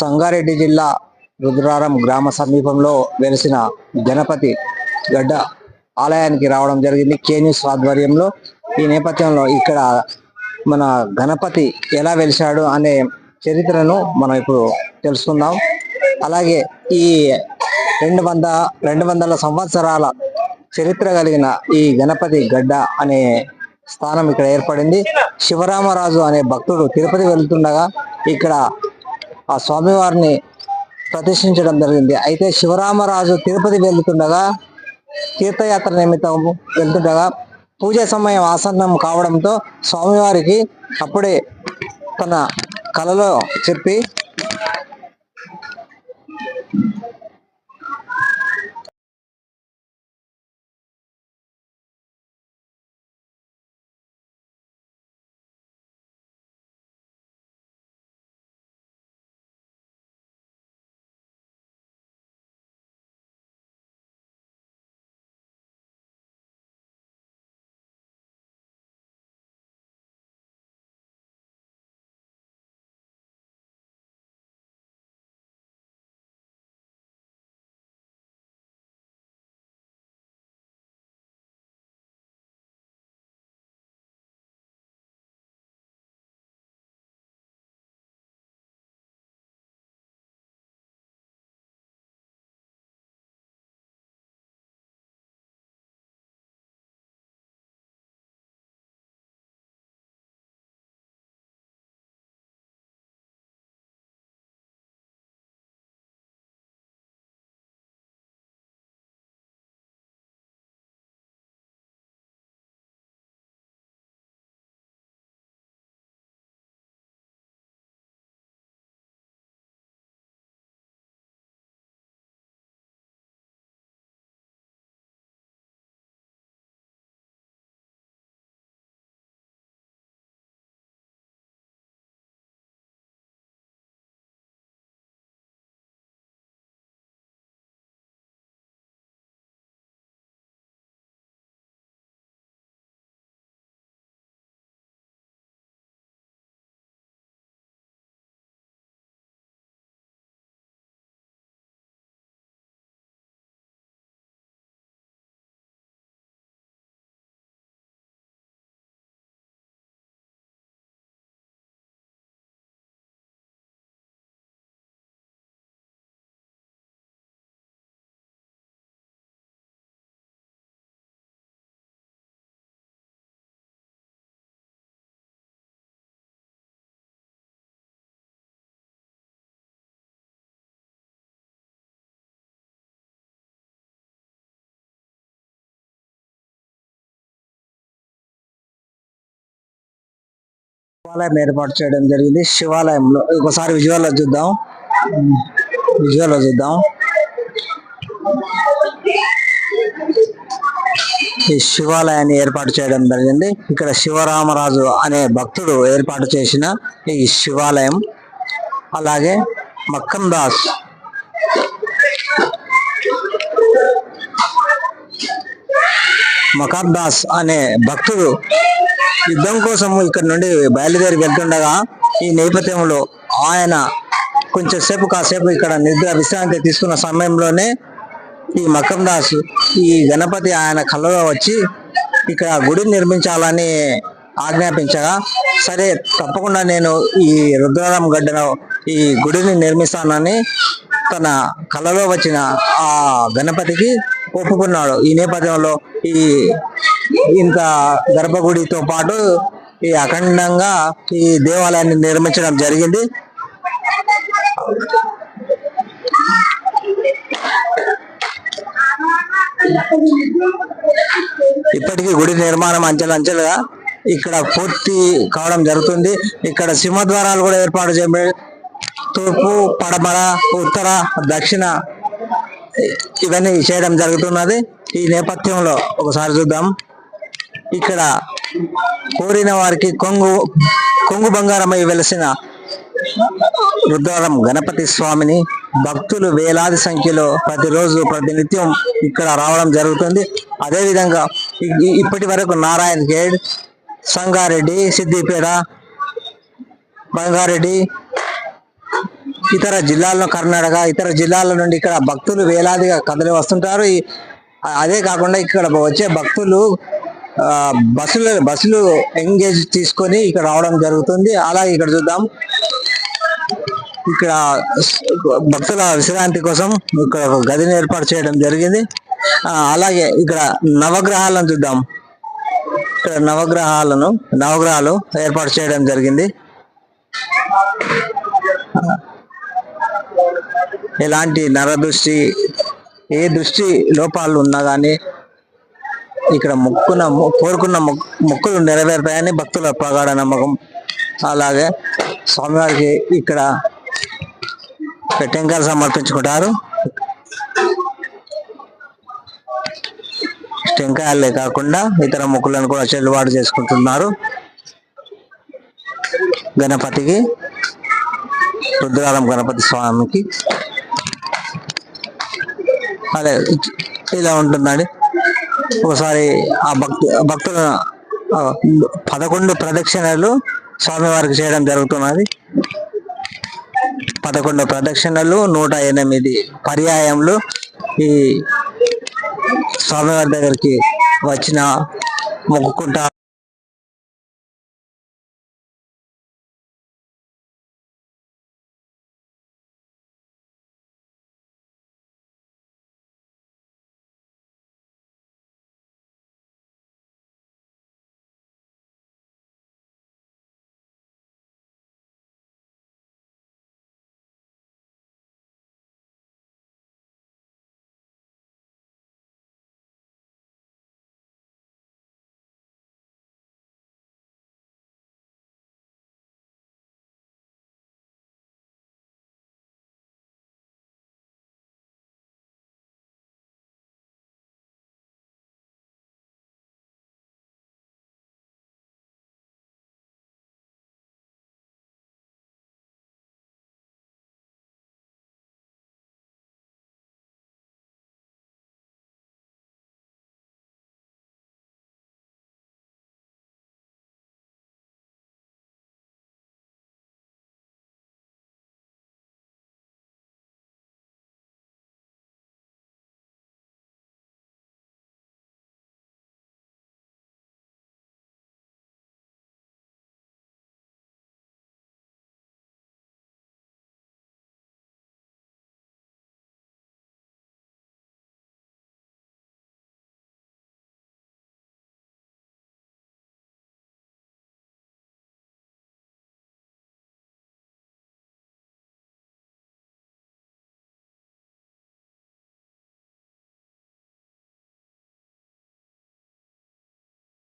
సంగారెడ్డి జిల్లా రుద్రారం గ్రామ సమీపంలో వెలిసిన గణపతి గడ్డ ఆలయానికి రావడం జరిగింది. కేన్యూస్ ఆధ్వర్యంలో ఈ నేపథ్యంలో ఇక్కడ మన గణపతి ఎలా వెలిశాడు అనే చరిత్రను మనం ఇప్పుడు తెలుసుకుందాం. అలాగే ఈ రెండు వంద రెండు వందల సంవత్సరాల చరిత్ర కలిగిన ఈ గణపతి గడ్డ అనే స్థానం ఇక్కడ ఏర్పడింది. శివరామరాజు అనే భక్తుడు తిరుపతి వెళ్తుండగా ఇక్కడ ఆ స్వామివారిని ప్రతిష్ఠించడం జరిగింది. అయితే శివరామరాజు తిరుపతి వెళ్తుండగా తీర్థయాత్ర నిమిత్తం వెళ్తుండగా పూజ సమయం ఆసన్నం కావడంతో స్వామివారికి అప్పుడే తన కలలో చెప్పి శివాలయం ఏర్పాటు చేయడం జరిగింది. శివాలయంలో ఒకసారి విజువల్లో చూద్దాం. విజువల్లో చూద్దాం. ఈ శివాలయాన్ని ఏర్పాటు చేయడం జరిగింది. ఇక్కడ శివరామరాజు అనే భక్తుడు ఏర్పాటు చేసిన ఈ శివాలయం. అలాగే మక్కం దాస్ దాస్ అనే భక్తుడు యుద్ధం కోసం ఇక్కడ నుండి బయలుదేరి వెళ్తుండగా ఈ నేపథ్యంలో ఆయన కొంచెం సేపు కాసేపు ఇక్కడ నిద్ర విశ్రాంతి తీసుకున్న సమయంలోనే ఈ మకం దాస్ ఈ గణపతి ఆయన కళ్ళలో వచ్చి ఇక్కడ గుడి నిర్మించాలని ఆజ్ఞాపించగా సరే తప్పకుండా నేను ఈ రుద్రారం గడ్డలో ఈ గుడిని నిర్మిస్తానని తన కళలో వచ్చిన ఆ గణపతికి ఒప్పుకున్నాడు. ఈ నేపథ్యంలో ఈ ఇంత గర్భగుడితో పాటు ఈ అఖండంగా ఈ దేవాలయాన్ని నిర్మించడం జరిగింది. ఇప్పటికీ గుడి నిర్మాణం అంచెలంచెలుగా ఇక్కడ పూర్తి కావడం జరుగుతుంది. ఇక్కడ సింహద్వారాలు కూడా ఏర్పాటు చేయబడి తూర్పు పడమర ఉత్తర దక్షిణ ఇవన్నీ చేయడం జరుగుతున్నది. ఈ నేపథ్యంలో ఒకసారి చూద్దాం. ఇక్కడ కోరిన వారికి కొంగు కొంగు బంగారమై వెలసిన రుద్రారం గణపతి స్వామిని భక్తులు వేలాది సంఖ్యలో ప్రతిరోజు ప్రతినిత్యం ఇక్కడ రావడం జరుగుతుంది. అదేవిధంగా ఇప్పటి వరకు నారాయణ గేడ్ సంగారెడ్డి సిద్దిపేట బంగారెడ్డి ఇతర జిల్లాల్లో కర్ణాటక ఇతర జిల్లాల నుండి ఇక్కడ భక్తులు వేలాదిగా కదలి వస్తుంటారు. అదే కాకుండా ఇక్కడ వచ్చే భక్తులు బస్సులు బస్సులు ఎంగేజ్ తీసుకొని ఇక్కడ రావడం జరుగుతుంది. అలాగే ఇక్కడ చూద్దాం. ఇక్కడ భక్తుల విశ్రాంతి కోసం ఇక్కడ గదిని ఏర్పాటు చేయడం జరిగింది. అలాగే ఇక్కడ నవగ్రహాలను చూద్దాం. ఇక్కడ నవగ్రహాలను నవగ్రహాలు ఏర్పాటు చేయడం జరిగింది. ఎలాంటి నరదృష్టి ఏ దృష్టి లోపాలు ఉన్నా కానీ ఇక్కడ మొక్కున కోరుకున్న మొక్కులు నెరవేరుతాయని భక్తుల ప్రగాఢ నమ్మకం. అలాగే స్వామివారికి ఇక్కడ టెంకాయలు సమర్పించుకుంటారు. టెంకాయలే కాకుండా ఇతర మొక్కులను కూడా చెల్లుబాటు చేసుకుంటున్నారు. గణపతికి రుద్రారం గణపతి స్వామికి. అదే ఇలా ఉంటుందండి. ఒకసారి ఆ భక్తు భక్తుల పదకొండు ప్రదక్షిణలు స్వామివారికి చేయడం జరుగుతున్నది. పదకొండు ప్రదక్షిణలు నూట ఎనిమిది పర్యాయములు ఈ స్వామివారి దగ్గరికి వచ్చిన మొక్కుకుంటా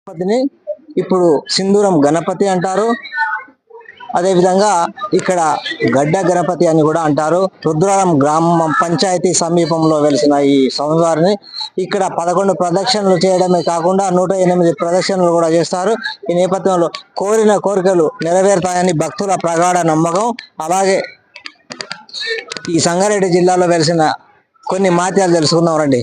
గణపతిని ఇప్పుడు సింధూరం గణపతి అంటారు. అదే విధంగా ఇక్కడ గడ్డ గణపతి అని కూడా అంటారు. రుద్రారం గ్రామం పంచాయతీ సమీపంలో వెలిసిన ఈ స్వామివారిని ఇక్కడ పదకొండు ప్రదక్షిణలు చేయడమే కాకుండా నూట ఎనిమిది ప్రదక్షిణలు కూడా చేస్తారు. ఈ నేపథ్యంలో కోరిన కోరికలు నెరవేరుతాయని భక్తుల ప్రగాఢ నమ్మకం. అలాగే ఈ సంగారెడ్డి జిల్లాలో వెలిసిన కొన్ని మాత్యాలు తెలుసుకుందాం రండి.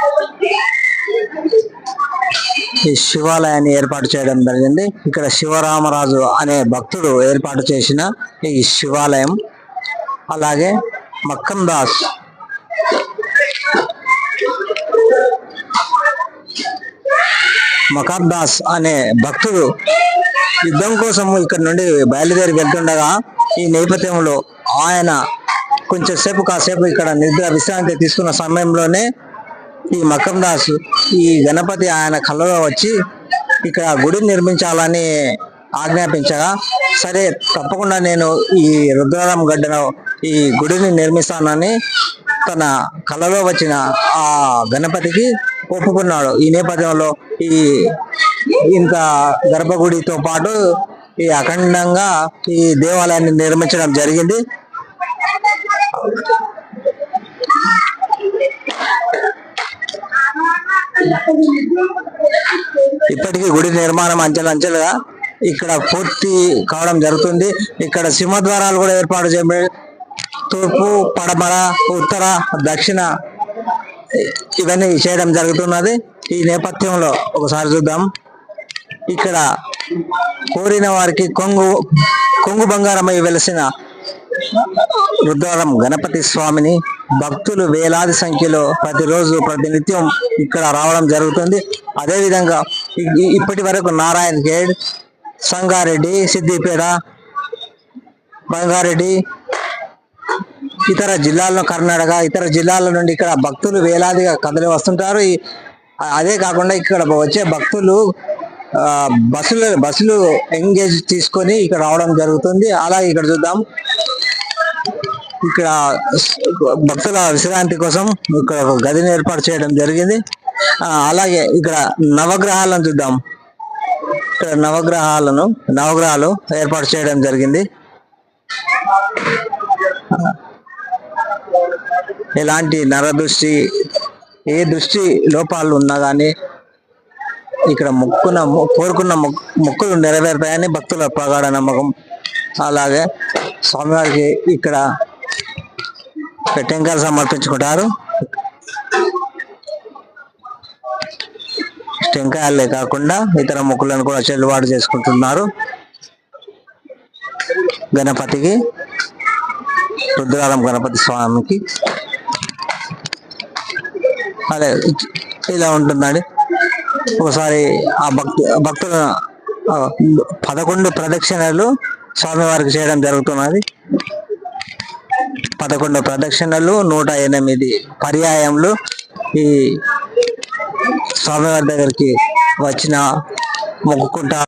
ఈ శివాలయాన్ని ఏర్పాటు చేయడం జరిగింది. ఇక్కడ శివరామరాజు అనే భక్తుడు ఏర్పాటు చేసిన ఈ శివాలయం. అలాగే మక్కందాస్ దాస్ దాస్ అనే భక్తుడు యుద్ధం కోసం ఇక్కడ నుండి బయలుదేరి వెళ్తుండగా ఈ నేపథ్యంలో ఆయన కొంచెం సేపు కాసేపు ఇక్కడ నిద్ర విశ్రాంతి తీసుకున్న సమయంలోనే ఈ మకం దాస్ ఈ గణపతి ఆయన కళ్ళలో వచ్చి ఇక్కడ గుడి నిర్మించాలని ఆజ్ఞాపించగా సరే తప్పకుండా నేను ఈ రుద్రారం గడ్డను ఈ గుడిని నిర్మిస్తానని తన కళలో వచ్చిన ఆ గణపతికి ఒప్పుకున్నాడు. ఈ నేపథ్యంలో ఈ ఇంత గర్భగుడితో పాటు ఈ అఖండంగా ఈ దేవాలయాన్ని నిర్మించడం జరిగింది. ఇప్పటికీ గుడి నిర్మాణం అంచెలంచెలుగా ఇక్కడ పూర్తి కావడం జరుగుతుంది. ఇక్కడ సింహద్వారాలు కూడా ఏర్పాటు చేయబడి తూర్పు పడమర ఉత్తర దక్షిణ ఇవన్నీ చేయడం జరుగుతున్నది. ఈ నేపథ్యంలో ఒకసారి చూద్దాం. ఇక్కడ కోరిన వారికి కొంగు కొంగు బంగారమై వెలిసిన రుద్రారం గణపతి స్వామిని భక్తులు వేలాది సంఖ్యలో ప్రతిరోజు ప్రతినిత్యం ఇక్కడ రావడం జరుగుతుంది. అదేవిధంగా ఇప్పటి వరకు నారాయణ గేడ్ సంగారెడ్డి సిద్దిపేట బంగారెడ్డి ఇతర జిల్లాల్లో కర్ణాటక ఇతర జిల్లాల నుండి ఇక్కడ భక్తులు వేలాదిగా కదలి వస్తుంటారు. అదే కాకుండా ఇక్కడ వచ్చే భక్తులు బస్సులు బస్సులు ఎంగేజ్ తీసుకొని ఇక్కడ రావడం జరుగుతుంది. అలాగే ఇక్కడ చూద్దాం. ఇక్కడ భక్తుల విశ్రాంతి కోసం ఇక్కడ ఒక గదిని ఏర్పాటు చేయడం జరిగింది. అలాగే ఇక్కడ నవగ్రహాలను చూద్దాం. ఇక్కడ నవగ్రహాలను నవగ్రహాలు ఏర్పాటు చేయడం జరిగింది. ఎలాంటి నరదృష్టి ఏ దృష్టి లోపాలు ఉన్నా కానీ ఇక్కడ మొక్కున కోరుకున్న మొక్- మొక్కులు నెరవేరుతాయని భక్తుల ప్రగాఢ నమ్మకం. అలాగే స్వామివారికి ఇక్కడ టెంకాయలు సమర్పించుకుంటారు. టెంకాయలే కాకుండా ఇతర మొక్కులను కూడా చెల్లుబాటు చేసుకుంటున్నారు. గణపతికి రుద్రారం గణపతి స్వామికి. అదే ఇలా ఉంటుందండి. ఒకసారి ఆ భక్తు భక్తుల పదకొండు ప్రదక్షిణలు స్వామివారికి చేయడం జరుగుతున్నది. పదకొండు ప్రదక్షిణలు నూట ఎనిమిది పర్యాయములు ఈ స్వామివారి దగ్గరికి వచ్చిన మొక్కుకుంటా